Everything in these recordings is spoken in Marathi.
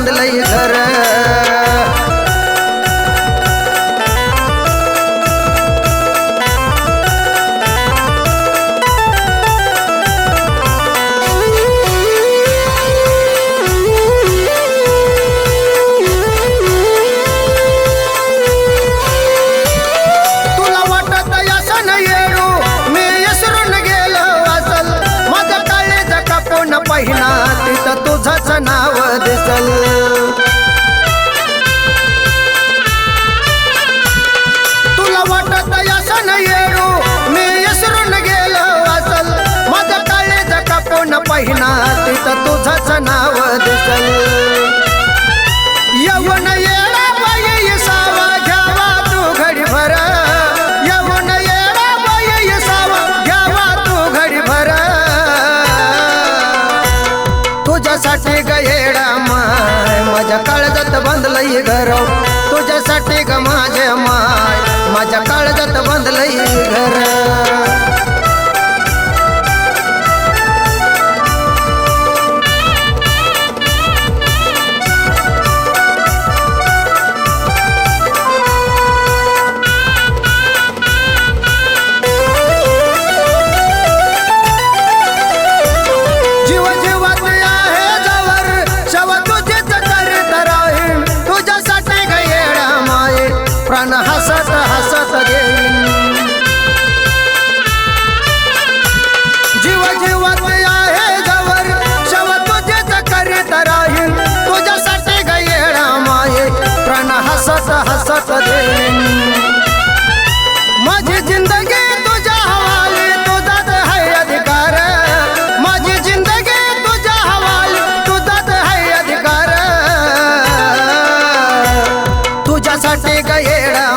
காதலையே बांधलंय घर. तुझ्यासाठी ग माझ्या माय. माझ्या काळजात बांधलंय घर. हसत देईन. माझी जिंदगी तुझ्या हवाली तुझाच है अधिकार. माझी जिंदगी तुझ्या हवाली तुझाच है अधिकार. तुझ्यासाठी गयेडा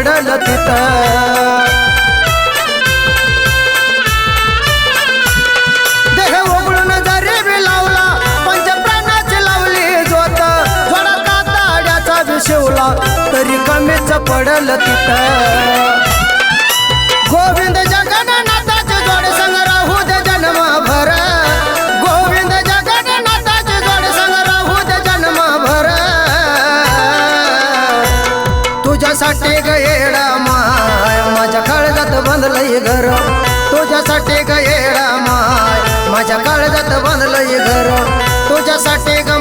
पडल बी शिवला तरी कमीच पडल तिथं गोविंद जगन्नाथाचे जोड संग राहू दे जन्म भर गोविंद जगन्नाथाचे जोड संग राहू दे जन्म भर तुझ्यासाठी तुझ्यासाठी गयेडा माय. माझ्या काळजात बांधलंय घर. तुझ्यासाठी ग